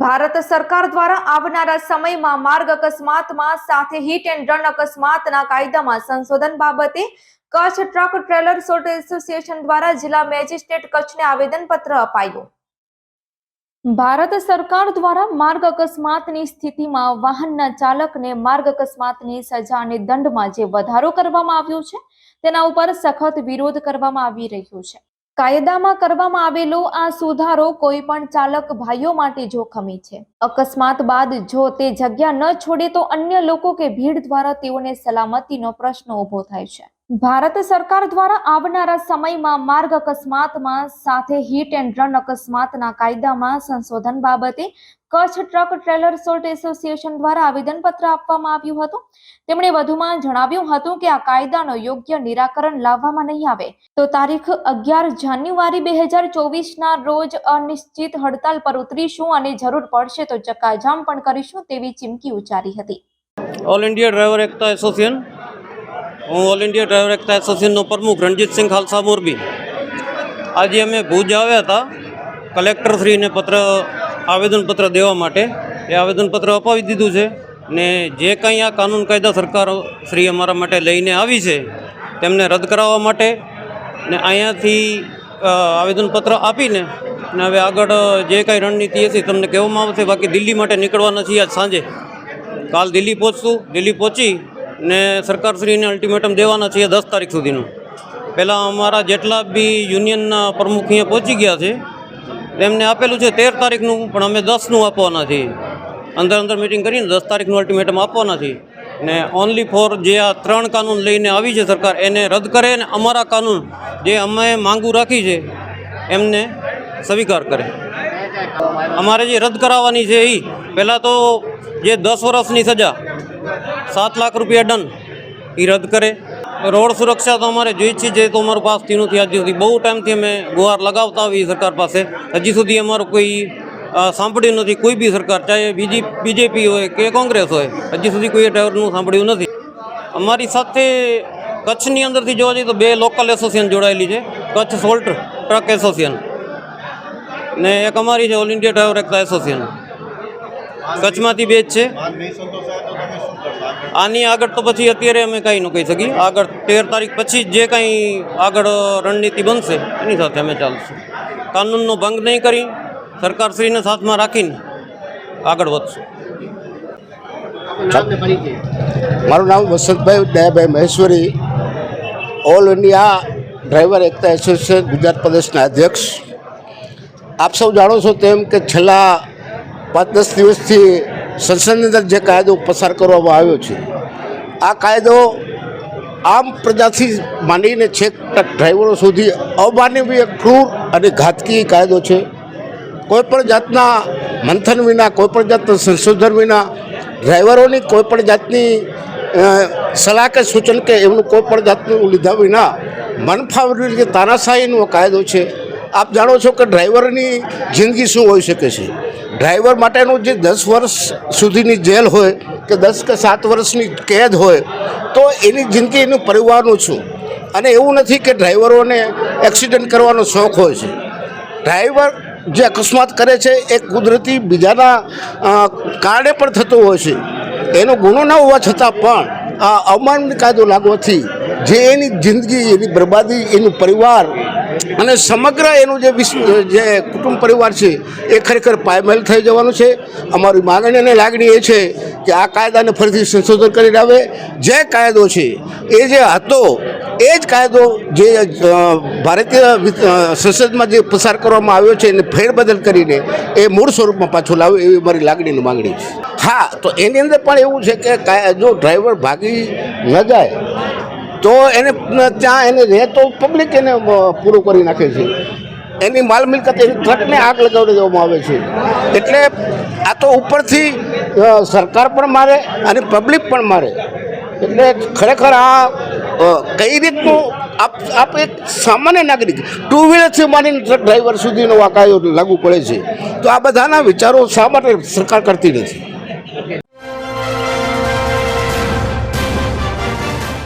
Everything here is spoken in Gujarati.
ભારત સરકાર દ્વારા આવનારા સમયમાં માર્ગ અકસ્માતમાં સાથે હિટ એન્ડ રન અકસ્માતના કાયદામાં સંશોધન બાબતે Kutch truck trailer salt association દ્વારા જિલ્લા મેજિસ્ટ્રેટ કચ્છને આવેદનપત્ર અપાયું. ભારત સરકાર દ્વારા માર્ગ અકસ્માતની સ્થિતિમાં વાહનના ચાલકને માર્ગ અકસ્માતની સજા અને દંડમાં જે વધારો કરવામાં આવ્યો છે, તેના ઉપર સખત વિરોધ કરવામાં આવી રહ્યો છે. કાયદામાં કરવામાં આવેલો આ સુધારો કોઈ પણ ચાલક ભાઈઓ માટે જોખમી છે. અકસ્માત બાદ જો તે જગ્યા ન છોડે તો અન્ય લોકો કે ભીડ દ્વારા તેઓને સલામતીનો પ્રશ્ન ઊભો થાય છે. ભારત સરકાર દ્વારા આવનારા સમયમાં માર્ગ અકસ્માતમાં સાથે હિટ એન્ડ રન અકસ્માતના કાયદામાં સંશોધન બાબતે Kutch truck trailer salt association દ્વારા આવેદનપત્ર આપવામાં આવ્યું હતું. તેમણે વધુમાં જણાવ્યું હતું કે આ કાયદાનો યોગ્ય નિરાકરણ લાવવામાં નહીં આવે. તો તારીખ અગિયાર જાન્યુઆરી બે હજાર ચોવીસના રોજ અનિશ્ચિત હડતાલ પર ઉતરીશું અને જરૂર પડશે તો ચક્કાજામ પણ કરીશું તેવી ચીમકી ઉચ્ચારી હતી. ઓલ ઇન્ડિયા ડ્રાઈવર એકતા એસોસિએશન હું ઓલ ઇન્ડિયા ડ્રાઈવર એકતા એસોસિએશનનો પ્રમુખ રણજીતસિંહ ખાલસા મોરબી. આજે અમે ભુજ આવ્યા હતા. કલેક્ટરશ્રીને પત્ર, આવેદનપત્ર દેવા માટે. એ આવેદનપત્ર અપાવી દીધું છે ને જે કંઈ આ કાનૂન કાયદા સરકાર શ્રી અમારા માટે લઈને આવી છે, તેમને રદ કરાવવા માટે ને અહીંયાથી આવેદનપત્ર આપીને ને હવે આગળ જે કાંઈ રણનીતિ હશે તમને કહેવામાં આવશે, બાકી દિલ્હી માટે નીકળવાના છીએ આજ સાંજે. કાલ દિલ્હી પહોંચશું. દિલ્હી પહોંચી ને સરકારશ્રીને અલ્ટિમેટમ દેવાના છીએ દસ તારીખ સુધીનું. પહેલાં અમારા જેટલા બી યુનિયનના પ્રમુખ અહીંયા પહોંચી ગયા છે, એમને આપેલું છે તેર તારીખનું, પણ અમે દસનું આપવાના છીએ. અંદર અંદર મિટિંગ કરીને દસ તારીખનું અલ્ટિમેટમ આપવાના છીએ. ને ઓનલી ફોર જે આ ત્રણ કાનૂન લઈને આવી છે સરકાર, એને રદ કરે અને અમારા કાનૂન જે અમે માંગુ રાખી છે, એમને સ્વીકાર કરે. અમારે જે રદ કરાવવાની છે એ પહેલાં તો જે દસ વર્ષની સજા સાત લાખ રૂપિયા દંડ એ રદ કરે. રોડ સુરક્ષા તો અમારે જોઈ છે, જે તો અમારું પાસ થયું નથી. હજી સુધી બહુ ટાઈમથી અમે ગુહાર લગાવતા આવી સરકાર પાસે. હજી સુધી અમારું કોઈ સાંભળ્યું નથી. કોઈ બી સરકાર, ચાહે બીજી, બીજેપી હોય કે કોંગ્રેસ હોય, હજી સુધી કોઈ ડ્રાઈવરનું સાંભળ્યું નથી. અમારી સાથે કચ્છની અંદરથી જોવા જઈએ તો બે લોકલ એસોસિએશન જોડાયેલી છે. કચ્છ સોલ્ટ ટ્રક એસોસિએશન ને એક અમારી છે, ઓલ ઇન્ડિયા ડ્રાઈવર એકતા એસોસિએશન. કચ્છમાંથી બેચ છે? આની આગળ તો પછી અત્યારે અમે કંઈ ન કહી શકીએ. આગળ તેર તારીખ પછી જે કંઈ આગળ રણનીતિ બનશે, એની સાથે અમે ચાલશું. કાનૂનનો ભંગ નહીં કરી, સરકારશ્રીને સાથમાં રાખીને આગળ વધશું. મારું નામ Vasantbhai Dayabhai Maheshwari. All India driver એકતા એસોસિએશન ગુજરાત પ્રદેશના અધ્યક્ષ. આપ સૌ જાણો છો તેમ કે છેલ્લા પાંચ દસ દિવસથી સંસદની અંદર જે કાયદો પસાર કરવામાં આવ્યો છે, આ કાયદો આમ પ્રજાથી માંડીને છેક ડ્રાઈવરો સુધી અમાનવીય, ક્રૂર અને ઘાતકી કાયદો છે. કોઈપણ જાતના મંથન વિના, કોઈપણ જાતના સંશોધન વિના, ડ્રાઈવરોની કોઈપણ જાતની સલાહ કે સૂચન કે એમનું કોઈપણ જાતનું લીધા વિના મનફાવરી રીતે તાનાશાહીનો કાયદો છે. આપ જાણો છો કે ડ્રાઈવરની જિંદગી શું હોઈ શકે છે? ડ્રાઈવર માટેનું જે દસ વર્ષ સુધીની જેલ હોય કે દસ કે સાત વર્ષની કેદ હોય, તો એની જિંદગી એનું પરિવારનું છું. અને એવું નથી કે ડ્રાઈવરોને એક્સિડન્ટ કરવાનો શોખ હોય છે. ડ્રાઈવર જે અકસ્માત કરે છે, એ કુદરતી બીજાના કારણે પણ થતો હોય છે. એનો ગુનો ન હોવા છતાં પણ આ અવમાનની કાયદો લાગવાથી જે એની જિંદગી, એની બરબાદી, એનું પરિવાર અને સમગ્ર એનું જે વિશ્વ જે કુટુંબ પરિવાર છે, એ ખરેખર પાયમેલ થઈ જવાનું છે. અમારી માગણી અને લાગણી એ છે કે આ કાયદાને ફરીથી સંશોધન કરીને આવે. જે કાયદો છે, એ જે હતો, એ જ કાયદો જે ભારતીય સંસદમાં જે પસાર કરવામાં આવ્યો છે, એને ફેરબદલ કરીને એ મૂળ સ્વરૂપમાં પાછો લાવે એવી મારી લાગણીની માગણી છે. હા, તો એની અંદર પણ એવું છે કે જો ડ્રાઈવર ભાગી ન જાય તો એને ત્યાં એને રહે તો પબ્લિક એને પૂરું કરી નાખે છે. એની માલ મિલકત એની ટ્રકને આગ લગાવી દેવામાં આવે છે. એટલે આ તો ઉપરથી સરકાર પણ મારે અને પબ્લિક પણ મારે. એટલે ખરેખર આ કઈ રીતનું આપ આપ એક સામાન્ય નાગરિક ટુ વ્હીલરથી માંડીને ટ્રક ડ્રાઈવર સુધીનો આ કાયદો લાગુ પડે છે. તો આ બધાના વિચારો શા માટે સરકાર કરતી નથી?